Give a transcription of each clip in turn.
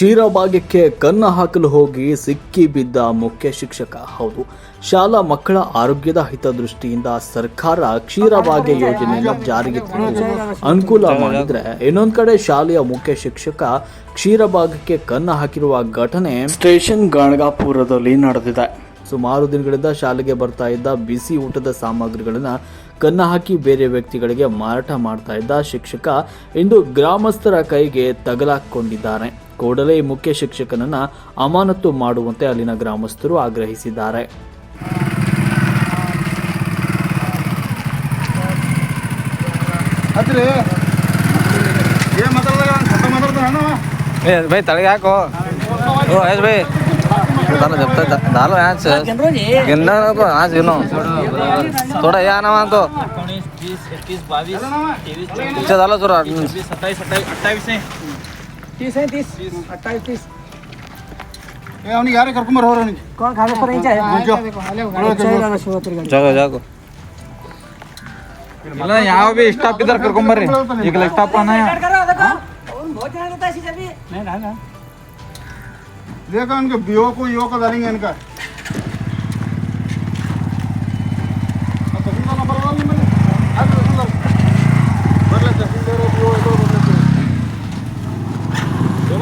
ಕ್ಷೀರಭಾಗ್ಯಕ್ಕೆ ಕನ್ನ ಹಾಕಲು ಹೋಗಿ ಸಿಕ್ಕಿ ಬಿದ್ದ ಮುಖ್ಯ ಶಿಕ್ಷಕ. ಹೌದು ಶಾಲಾ ಮಕ್ಕಳ ಆರೋಗ್ಯದ ಹಿತದೃಷ್ಟಿಯಿಂದ ಸರ್ಕಾರ ಕ್ಷೀರಭಾಗ್ಯ ಯೋಜನೆಯನ್ನು ಜಾರಿಗೆ ತಂದು ಅನುಕೂಲ ಮಾಡಿದ್ರೆ ಇನ್ನೊಂದ್ ಕಡೆ ಶಾಲೆಯ ಮುಖ್ಯ ಶಿಕ್ಷಕ ಕ್ಷೀರಭಾಗ್ಯಕ್ಕೆ ಕನ್ನ ಹಾಕಿರುವ ಘಟನೆ ಸ್ಟೇಷನ್ ಗಣಗಾಪುರದಲ್ಲಿ ನಡೆದಿದೆ. ಸುಮಾರು ದಿನಗಳಿಂದ ಶಾಲೆಗೆ ಬರ್ತಾ ಇದ್ದ ಬಿಸಿ ಊಟದ ಸಾಮಗ್ರಿಗಳನ್ನ ಕನ್ನ ಹಾಕಿ ಬೇರೆ ವ್ಯಕ್ತಿಗಳಿಗೆ ಮಾರಾಟ ಮಾಡ್ತಾ ಇದ್ದ ಶಿಕ್ಷಕ ಇಂದು ಗ್ರಾಮಸ್ಥರ ಕೈಗೆ ತಗಲಾಕೊಂಡಿದ್ದಾರೆ. ಕೂಡಲೇ ಈ ಮುಖ್ಯ ಶಿಕ್ಷಕನನ್ನ ಅಮಾನತು ಮಾಡುವಂತೆ ಅಲ್ಲಿನ ಗ್ರಾಮಸ್ಥರು ಆಗ್ರಹಿಸಿದ್ದಾರೆ ಹತ್ರಿ ಏನ್ ಮಾತಾಡ್ದಾಗ ಸತ್ತ ಮಾತಾಡ್ತಾನ ए भाई तड़े को ओ ऐस भाई दालो जब तक दालो आज गिनना को आज गिनो थोड़ा या ना मान तो एकोणीस वीस एकवीस बावीस तेवीस चोवीस तीस है तीस अट्ठाईस तीस ಏ ಅವ್ನಿಗೆ ಯಾರೇ ಕರ್ಕೊಂಬರ್ ಹೋರ ಅವ್ನಿಗೆ कौन खाने पर नहीं चाहिए ಮುಂಚೆ चाहिए ಶಿವರಾತ್ರಿ ಗಾಡಿ जागो जागो ಇಲ್ಲ ಯಾವ ಬಿ ಸ್ಟಾಪ್ ಇದ್ದಾರೆ ಕರ್ಕೊಂಬರ್ರಿ ಈಗ ಲೆಗ್ ಸ್ಟಾಪ್ ಅನ್ನ बहुत जन देता है सीजन भी नहीं ना ना देखो इनके बीओ को यो को डालेंगे इनका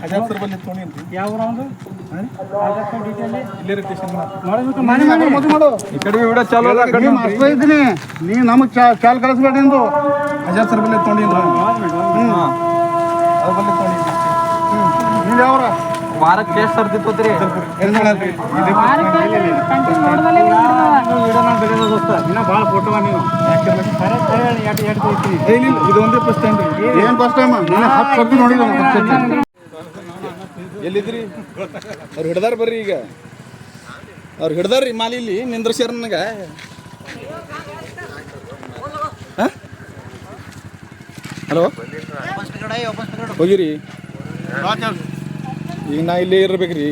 ಸರ್ ಯಾವ ಒಂದು ಇಲ್ಲೇ ಈ ಕಡೆ ವಿಡಿಯೋ ಚಾಲೂ ಅದ ಇದ್ದೀನಿ. ನೀ ನಮಗೆ ಚಾ ಚಾಲ್ ಕಳಿಸ್ಬೇಡಿ ಎಂದು ಹಜಾರ್ ಸರ್ ಬಲ್ಲಿ ತೊಗೊಂಡಿಲ್ಲ ಹ್ಞೂ ಅದು ಬಲ್ಲಿ ತೊಗೊಂಡಿದ್ದೆ ನೀವು ಯಾವ್ರ ವಾರಕ್ಕೆ ಎಷ್ಟು ಏನು ಮಾಡಲ್ರಿ ಇದು ಇನ್ನ ಭಾಳ ಫೋಟೋ ನೀವು ಏನಿಲ್ಲ ಇದು ಒಂದೇ ಫಸ್ಟ್ ಟೈಮ್ ರೀ ಏನು ಫಸ್ಟ್ ಟೈಮ್ ನಾನು ಹತ್ತು ಸರ್ತಿ ನೋಡಿಲ್ಲ ಎಲ್ಲಿದ್ರಿ ಅವ್ರು ಹಿಡ್ದಾರ ಬರ್ರಿ ಈಗ. ಅವ್ರು ಹಿಡ್ದಾರ್ರಿ ಮಾಲಿ ಇಲ್ಲಿ ನಿಂದ್ರಸ್ಯಾರ ನನಗೆ. ಹಲೋ? ಹೋಗಿರಿ. ಈಗ ನಾ ಇಲ್ಲೇ ಇರ್ಬೇಕ್ರಿ.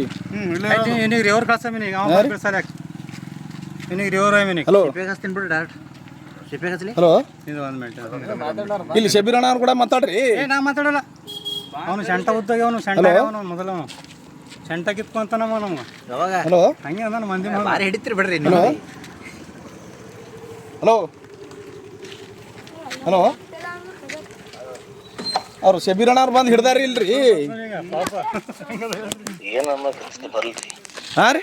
ಕಳ್ಸಮಿನಿ ಹಲೋ? ಹಚ್ತೀನಿ ಡೈರೆಕ್ಟ್ ಇಲ್ಲಿ ಶಬೀರಣ್ಣ ಅವ್ರು ಕೂಡ ಮಾತಾಡ್ರಿ. ಏ ನಾ ಮಾತಾಡಲ್ಲ. ಅವನು ಸೆಂಟ ಉದ್ದಾಗ ಅವನು ಸೆಂಟ ಮೊದಲು ಅವನು. ಮೊದಲವನು ಸೆಂಟ ಕಿತ್ಕೊಂತಾನವ ನಾವು ಹಲೋ ಹಂಗೆ ಅದ ಮಂದಿ ಬಾರಿ ಹಿಡಿತ್ರಿ ಬಿಡ್ರಿ ಹಲೋ ಹಲೋ ಹಲೋ ಅವ್ರು ಶಬೀರಣ್ಣ ಅವ್ರು ಬಂದು ಹಿಡ್ದಾರಿ ಇಲ್ರಿ? ಹಾಂ ರೀ?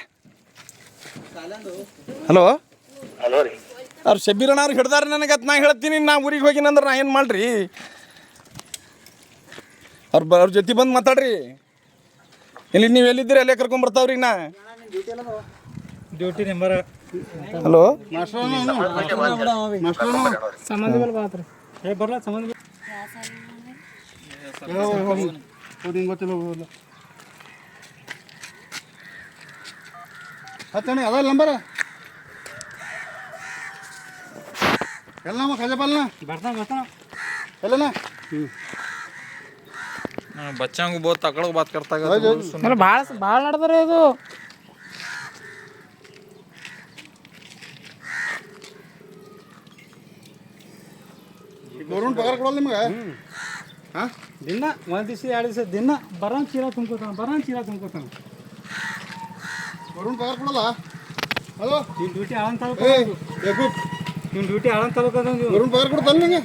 ಹಲೋ ಹಲೋ ರೀ. ಅವ್ರು ಶಬೀರಣ್ಣ ಅವ್ರು ಹಿಡ್ದಾರ ನನಗೆ ಅದು ನಾ ಹೇಳ್ತೀನಿ ನಾ ಊರಿಗೆ ಹೋಗಿನಂದ್ರೆ ನಾ ಏನು ಮಾಡ್ರಿ? ಅವ್ರ ಅವ್ರ ಜೊತೆ ಬಂದು ಮಾತಾಡ್ರಿ. ಇಲ್ಲಿ ನೀವು ಎಲ್ಲಿದ್ದೀರಿ ಅಲ್ಲೇ ಕರ್ಕೊಂಡ್ಬರ್ತಾವ್ರಿ ನಾ ಡ್ಯೂಟಿ ನಂಬರ್ ಹಲೋ ಹತ್ತಣ್ಣ ಅದ ನಂಬರ ಎಲ್ಲ ನಮ್ಮ ಕಜಪಾಲನ? ಬರ್ತಾನ ಬರ್ತಾನ. ಎಲ್ಲಣ್ಣ ಹ್ಞೂ ಬಚ್ಚಂಗ ಬಹುತ್ ತಕಳಗ್ ಬಾತ್ ಕರ್ತಾಗ ಅಂದ್ರೆ ಭಾಳ ಭಾಳ ನಡ್ದಾರೆ ಇದು. ಗೌರ್ಮೆಂಟ್ ಪಗಾರ ಕೊಡಲ್ಲ ನಿಮ್ಗೆ? ಹಾಂ? ದಿನ ಒಂದು ದಿವಸ ಎರಡು ದಿವಸ ದಿನ ಬರೋನ್ ಚೀರಾ ತುಂಬ್ಕೋತಾನ ಬರೋನ್ ಚೀರಾ ತುಂಬ್ಕೋತಾನ. ಗೌರ್ಮೆಂಟ್ ಪಗಾರ ಕೊಡಲ್ಲ? ಹಲೋ? ನಿನ್ನ ಡ್ಯೂಟಿ ಆಳನ್ ತಾಲೂಕು ಏ ನಿನ್ನ ಡ್ಯೂಟಿ ಆಳನ್ ತಾಲೂಕು ಗೌರ್ಮೆಂಟ್ ಪಗಾರ ಕೊಡ್ತಾನ ನಿಂಗೆ?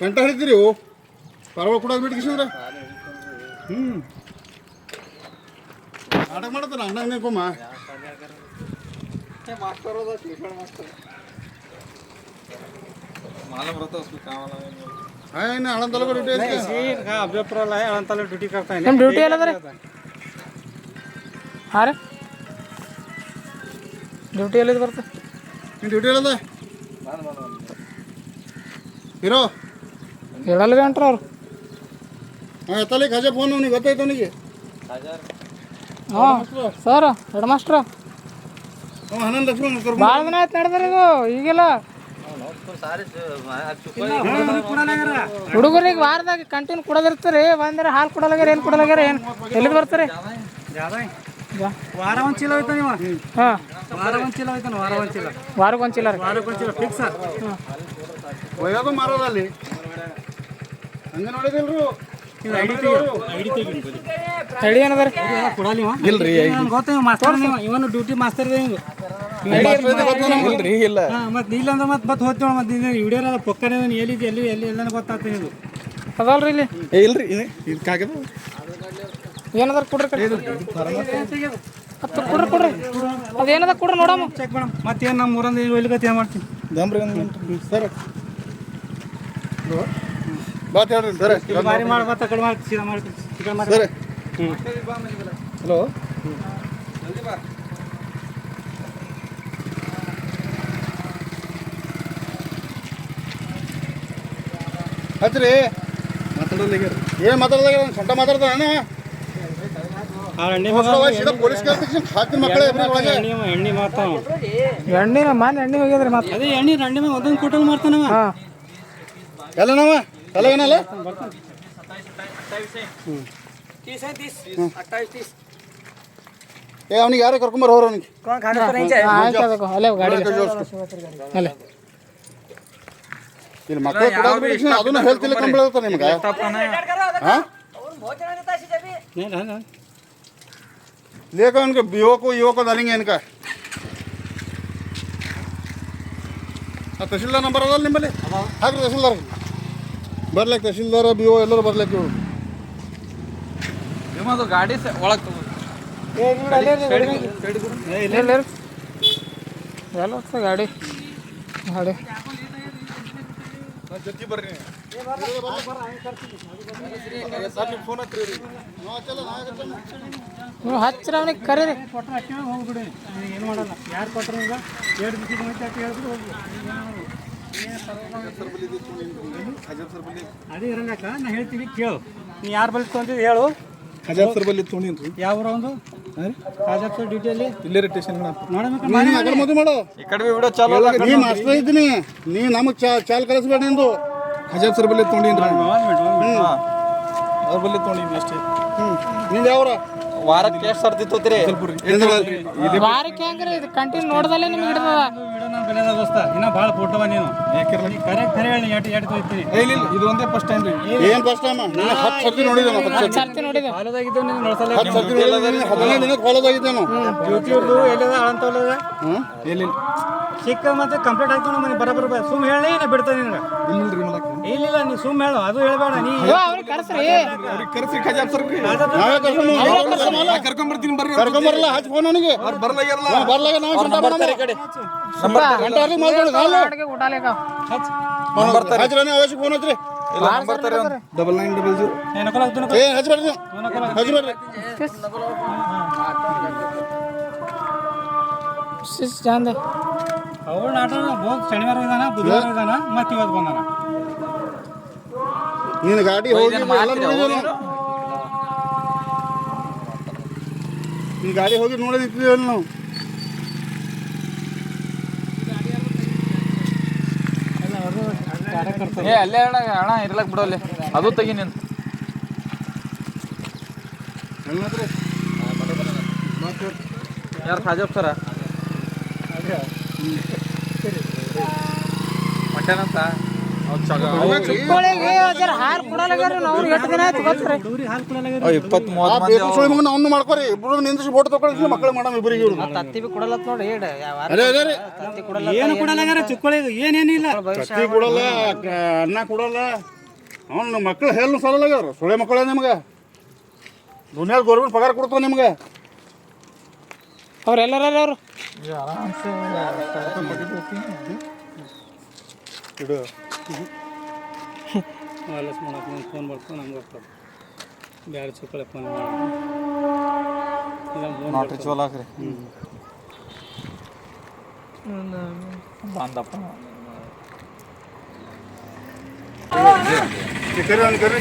ಸೆಂಟ ಹಿಡಿತೀರಿ ಪರವಾಗಿ ಕೊಡೋದು ಬಿಟ್ಟು ಕಿಶೋರ ಹ್ಞೂ ನಾಟಕ ಮಾಡತ್ತಾರ ಅಣ್ಣ ನಿಂಕೊಮ್ಮ मालूम रहता है उसको काम वाला ಹಾಂ ಇನ್ನು ಹಣ ತಲಕ ಡ್ಯೂಟಿ ಐತಿ ಅಭ್ಯಪುರ ಅಲ್ಲ ಆಳನ್ ತಾಲೂಕು ಡ್ಯೂಟಿ ಕರ್ತಾ ನಿಮ್ಮ ಡ್ಯೂಟಿ ಎಲ್ಲದ ರೀ ಹಾಂ ರೀ ಡ್ಯೂಟಿ ಎಲ್ಲಿದ್ದು ಬರ್ತದೆ ನಿನ್ನ ಡ್ಯೂಟಿ ಇಲ್ಲದ ಇರೋ ಹೇಳಲ್ವೇ ಅಂಟ್ರ ಅವ್ರು ಹಾಂ ಎತ್ತಲ್ಲಿ ಖಜಾ ಫೋನ್ ಅವ್ನಿಗೆ ಗೊತ್ತಾಯ್ತು ಅವನಿಗೆ ಹಾಂ ಸರ್ ಹೆಡ್ ಮಾಸ್ಟ್ರ ಅವ ಹನ್ನೊಂದು ಲಕ್ಷ ಕರ್ಕೊಂಡ್ ಭಾಳ ದಿನ ಆಯ್ತು ನಡೆದ್ರಿ ಇದು ಈಗೆಲ್ಲ. ಹುಡುಗರಿಗೆ ವಾರದಾಗ ಕಂಟಿನ್ಯೂ ಕೊಡೋದಿರ್ತಾರೆ ಬಂದ್ರೆ ಹಾಲು ಕೊಡಲಾಗ್ಯಾರ ಏನು ಕೊಡಲಾಗ್ಯಾರ ಏನು? ಎಲ್ಲಿ ಬರ್ತಾರೆ? ವಾರ ಒಂದು ಚೀಲ ಹೋಯ್ತು ನೀವು? ಹಾಂ. ವಾರ ಒಂದು ಚೀಲ ಹೋಯ್ತಾನೆ ವಾರ ಒಂದು ಚೀಲ ವಾರಕ್ಕೆ ಒಂದು ವಾರಕ್ಕೆ ಚೀಲ ಫಿಕ್ಸ್ ಒಯ್ಯೋದು ಮಾರೋದಲ್ಲಿ ಹಂಗೆ ನೋಡಿದಿಲ್ರು. ತಡಿ ಏನದ ರೀ ಕೊಡಲ್ಲ ಇಲ್ಲ ಇಲ್ರಿ ಗೊತ್ತ ಮಾಸ್ತರ್ ನೀವು ಇವನು ಡ್ಯೂಟಿ ಮಾಸ್ತರ್ ಇದೆ ಇಲ್ರಿ ಇಲ್ಲ. ಹಾಂ ಮತ್ತೆ ಇಲ್ಲ ಅಂದ್ರೆ ಮತ್ತೆ ಮತ್ತೆ ಹೋಗ್ತೀವಿ ಮತ್ತೆ ಇದು ವಿಡಿಯೋ ಪೊಕ್ಕನೆ ಎಲ್ಲಿದೆ ಎಲ್ಲಿ ಎಲ್ಲಿ ಎಲ್ಲ ಗೊತ್ತಾಗ್ತದೆ ಇದು ಅದಲ್ರಿ ಇಲ್ಲಿ? ಏ ಇಲ್ರಿ ಇದು ಕಾಗದ ಏನದ ಕೊಡ್ರಿ ಕಡೆ ಹತ್ತು ಕೊಡ್ರಿ ಕೊಡ್ರಿ. ಅದೇನದ ಕೊಡ್ರಿ ನೋಡಮ್ಮ. ಚೆಕ್ ಮೇಡಮ್ ಮತ್ತೇನು ನಮ್ಮ ಊರಂದ ಗತಿ ಮಾಡ್ತೀನಿ ದಂಬ್ರಿ ಒಂದು ಸರ್. ಹೇಳ್ರಿ. Sir sir. ಹಲೋ. ಹಚ್ರಿ. ಏನು ಮಾತಾಡೋದ್ಲಾಗ್ಯಾರ ಸೊಂಟ ಮಾತಾಡ್ತಾನ ಆ ಎಣ್ಣೆ ಮಾನ್ ಎಣ್ಣೆ ಹೋಗ್ಯದ್ರಿ ಮತ್ತೆ ಅದೇ ಎಣ್ಣೆ ಎಣ್ಣೆ ಮೇಲೆ ಒಂದೊಂದು ಕೂಟಲ್ ಮಾಡ್ತಾನವ. ಹಾಂ. चले गए ना ले। ये हाँ। अपनी यार करकुमर हो रहा है कौन खाने पर नहीं चाहिए हाँ, हाँ, हाँ क्या देखो हले गाड़ी हले तो फिर मक्का कुड़ा भी इसमें आदमी हेल्थ के लिए कम नहीं मगाया हाँ? नहीं नहीं लेकर उनके बीवो को युवो को डालेंगे इनका। तहसीलदार नंबर डाल नहीं मिले हाँ। हाँ तहसीलदार। ಬರ್ಲಿಕ್ಕೆ ತಹಶೀಲ್ದಾರ ಬಿ ಓ ಎಲ್ಲರೂ ಬರ್ಲಿಕ್ಕೆ ಇವ್ರು ನಿಮ್ಮದು ಗಾಡಿ ಒಳಗೆ ಎಲ್ಲ ಹೋಗ್ತದೆ ಗಾಡಿ. ಗಾಡಿ. ಜೊತೆ ಬರ್ರಿ. ಫೋನ್ ಹಚ್ಚಿರಿ ನೀವು ಹಚ್ಚಿರ ಅವನಿಗೆ ಕರೀರಿ. ಕೊಟ್ಟರೆ ಅಷ್ಟೇ ಹೋಗ್ಬಿಡಿ ಏನು ಮಾಡಲ್ಲ. ಯಾರು ಕೊಟ್ಟರು ಈಗ? ಎರಡು ದಿವಸ ಹೋಯ್ತು ಅಂತ ಹೇಳಿದ್ರು ಹೋಗ್ಬಿಡು ಅದೇ ಇರಂಗಕ್ಕ ನಾ ಹೇಳ್ತೀನಿ ಕೇಳು. ನೀ ಯಾರು ಬಳಿ ತೊಗೊಂಡಿದ್ದು ಹೇಳು. ಸರ್ ಬಲ್ಲಿ ತೊಗೊಂಡಿನ್ರಿ. ಯಾವ ಊರು ಒಂದು ಕಾಜಾಪ್ ಡ್ಯೂಟಿಯಲ್ಲಿ ಇಲ್ಲೇ ನೀನು ಮಗನ ಮದುವೆ ಮಾಡು. ಈ ಕಡೆ ವಿಡಿಯೋ ಚಾಲೂ ನೀ ಮಾಸ್ಟರ್ ಇದ್ದೀನಿ. ನೀ ನಮಗೆ ಚಾ ಚಾಲ್ ಕಳಿಸ್ಬೇಡ ನಿಂದು. ಹಜಾರ್ ಸರ್ ಬಲ್ಲಿ ತೊಗೊಂಡಿನ್ರಿ. ಅವ್ರ ಬಲ್ಲಿ ತೊಗೊಂಡಿನಿ ಅಷ್ಟೇ. ಹ್ಞೂ ನಿಂದು ಯಾವ್ರ? ವಾರಕ್ಕೆ ಎಷ್ಟು ಸರ್ತಿ ತೋತಿರಿ? ವಾರಕ್ಕೆ ಹೆಂಗ್ರಿ? ಇದು ಕಂಟಿನ್ಯೂ ನೋಡ್ದಲ್ಲೇ ನಿಮ್ಗೆ ಹಿಡಿದ ಇದು ಒಂದೇ ಫಸ್ಟ್ ಟೈಮ್ ರೀ. ಏನು ಫಸ್ಟ್ ಟೈಮ್ ನಾನು ಹತ್ತು ಸರ್ತಿ ನೋಡಿದ್ದೆ ನಾನು ಹತ್ತು ಸರ್ತಿ ನೋಡಿದೆ ನೀನು ನೋಡ್ಸಲ್ಲ ಹತ್ತು ಸರ್ತಿ ನೋಡಿದ್ದೆ ಹದಿನೈದು ದಿನಕ್ಕೆ ಕಾಲೇಜ್ ಆಗಿದ್ದೆ ನಾನು ಡ್ಯೂಟಿ ಇರ್ದು ಎಲ್ಲಿದ ಚಿಕ್ಕ ಮತ್ತೆ ಕಂಪ್ಲೀಟ್ ಆಯ್ತು ಮನೆ ಬರಬರ ಸುಮ್ ಹೇಳಿ ನಾ ಬಿಡ್ತೇನೆ ನಿನಗೆ. ಇಲ್ಲಿಲ್ರಿ ಮಲಕ್ಕೆ ಇಲ್ಲ ನೀ ಸುಮ್ ಹೇಳು ಅದು ಹೇಳ್ಬೇಡ ನೀ ಅವ್ರಿಗೆ ಕರ್ಸ್ರಿ. ಕರ್ಸಿ ಖಜಾಬ್ ಸರ್ ನಾವೇ ಕರ್ಕೊಂಬರ್ತೀನಿ ಬರ್ರಿ. ಕರ್ಕೊಂಬರಲ್ಲ ಹಚ್ಚ ಫೋನ್ ಅವನಿಗೆ. ಅವ್ರು ಬರ್ಲಾಗ್ಯಾರಲ್ಲ. ಬರಲಾಗ ನಾವು ಸಂಟ ಬರ್ತಾರೆ ಕಡೆ. ಗಂಟೆ ಅವ್ರಿಗೆ ಮಾತಾಡಿ ನಾನು ಅಡ್ಗೆ ಊಟ ಲೇಕ ಹಚ್ಚಿರ ಅವಶ್ಯಕ ಫೋನ್ ಹಚ್ರಿ ಡಬಲ್ ನೈನ್ ಡಬಲ್ ಜೀರೋ ಏನಕ್ಕಲ್ಲ ಏ ಹಚ್ಬೇಡ್ರಿ ಹಚ್ಬೇಡ್ರಿ ಸಿಸ್ ಜಾಂದೆ. ಅವ್ರು ನಾಟ ಭೋಗ ಶನಿವಾರ ಇದಾನ ಬುಧವಾರ ಇದಾನ ಮತ್ತೆ ಇವತ್ತು ಬಂದಾನ. ನೀನು ಗಾಡಿ ಹೋಗಿ ಎಲ್ಲ ನೋಡಿದ್ವಿ ನೀ ಗಾಡಿ ಹೋಗಿ ನೋಡಿ ನಿಂತಿದ್ದೀವಲ್ಲ ನಾವು ಏ ಅಲ್ಲೇ ಅಣ್ಣ ಅಣ್ಣ ಇರ್ಲಕ್ ಬಿಡೋಲ್ಲಿ ಅದು ತೆಗಿ ನೀನು. ಯಾರು ಖಾಜಾಬ್ ಸರ? ಇಪ್ಪತ್ತ್ ಆ ಮೂವತ್ತು ಮಂದಿ ಅವ್ನು ಮಾಡ್ಕೊರಿ. ಇಬ್ರು ತಗೊಳ್ಳಿ ಮಕ್ಕಳು ಮಾಡಮ್ ಇಬ್ಬರಿಗೆ ಇವ್ರು. ತತ್ತಿ ಬಿ ಕೊಡಲ್ಲ ನೋಡಿ ಕೊಡಲ್ಲ ಏನು ಕೊಡಲಾಗಾರ ಚಿಕ್ಕೋಳಿಗೆ? ಏನೇನಿಲ್ಲ ಕೊಡಲ್ಲ ಅನ್ನ ಕೊಡಲ್ಲ. ಅವ್ನು ಮಕ್ಕಳು ಹೇಳು ಸಲಲ್ಲಾಗ್ಯಾರ ಸುಳೆ ಮಕ್ಕಳೇ ನಿಮ್ಗೆ. ದುನಿಯಾದ ಗೌರ್ಮೆಂಟ್ ಪಗಾರ ಕೊಡ್ತಾವ ನಿಮ್ಗೆ. ಅವ್ರು? ಎಲ್ಲಾರ ಅವ್ರು ಇಡು. ಆಲಸ್ ಮಾಡಕ್ಕೆ ಫೋನ್ ಮಾಡ್ಕೊಂಡು ನಮ್ಗೆ ಬರ್ತದೆ ಬೇರೆ ಚಿಕ್ಕೋಳೆ ಫೋನ್ ಮಾಡಿ. ಚೋಲ ಹಾಕ್ರಿ ಬಂದಪ್ಪ ಕರಿ ಅವ್ನು ಕರಿ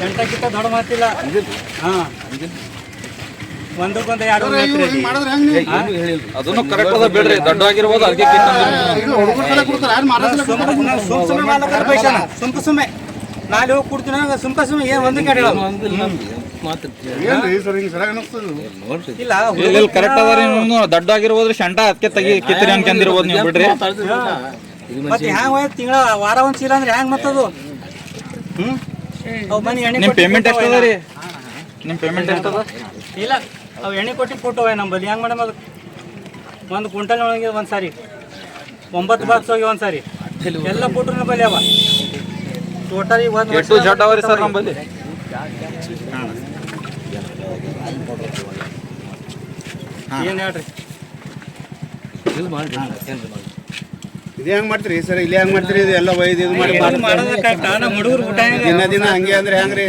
ಗಂಟಕ್ಕಿಂತ ದೊಡ್ಡ ಮಾತಿಲ್ಲ ಹಾಂ. ಒಂದಕ್ಕೊಂದು ಎರಡು? ಅದನ್ನು ಕರೆಕ್ಟ್ ಅದ ಬಿಡ್ರಿ. ದೊಡ್ಡ ಆಗಿರ್ಬೋದು ಅದಕ್ಕೆ ಇದು ಹುಡುಗರ ಸಲ ಕೊಡ್ತಾರೆ. ಯಾರು ಮಾರಾಟ ಸುಮ್ ಸುಮ್ಮನೆ ಮಾಡ್ಲತ್ತಾರ ಪೈಸಾನ ಸುಮ್ಕ ಸುಮ್ಮನೆ ನಾಳೆ ಹೋಗಿ ಕೊಡ್ತೀನಿ. ಸುಮ್ಕ ಸುಮ್ಮನೆ ಏನು ಒಂದು ಇಲ್ಲ ಕರೆಕ್ಟ್ ಅದ ರೀ ದೊಡ್ಡ ಆಗಿರ್ಬೋದ್ರಿ ಶಂಟ ಅದಕ್ಕೆ ತೆಗಿ ಕಿತ್ತರಿ ಅನ್ಕೊಂಡಿರ್ಬೋದು ನೀವು ಬಿಡ್ರಿ. ಮತ್ತೆ ಹ್ಯಾಂಗ ಹೋಯ್ತು ತಿಂಗಳ? ವಾರ ಒಂದ್ ಚೀಲ ಅಂದ್ರೆ ಹ್ಯಾಂಗ ಮತ್ತದು? ಹ್ಮ್? ನಿಮ್ ಪೇಮೆಂಟ್ ಎಷ್ಟದ ರೀ? ನಿಮ್ ಪೇಮೆಂಟ್ ಎಷ್ಟದ ಇಲ್ಲ. ಅವ್ ಎಣ್ಣೆ ಕೊಟ್ಟು ಫೋಟೋ ಹೋಯ್ ನಂಬಲ್ಲಿ. ಹೆಂಗೆ ಮೇಡಮ್ ಅದು? ಒಂದು ಕ್ವಿಂಟಲ್ ಒಳಗೆ ಒಂದು ಸಾರಿ. ಒಂಬತ್ತು ಬಾಕ್ಸ್ ಹೋಗಿ ಒಂದು ಸಾರಿ. ಎಲ್ಲ ಫೋಟೋ ನಂಬಲ್ಲಿ ಅವ. ಟೋಟಲ್ ಒಂದು ಸರ್ ನಮ್ಮಲ್ಲಿ ಏನ್ ಹೇಳ್ರಿ? ಇದು ಹೆಂಗ್ ಮಾಡ್ತೀರಿ ಸರ್? ಇಲ್ಲಿ ಹೆಂಗ್ ಮಾಡ್ತೀರಿ? ಇದು ಎಲ್ಲ ಒಯ್ದು ಇದು ಮಾಡಿ ಹುಡುಗರು ದಿನ ದಿನ ಹಂಗೆ ಅಂದ್ರೆ ಹೆಂಗ್ರಿ?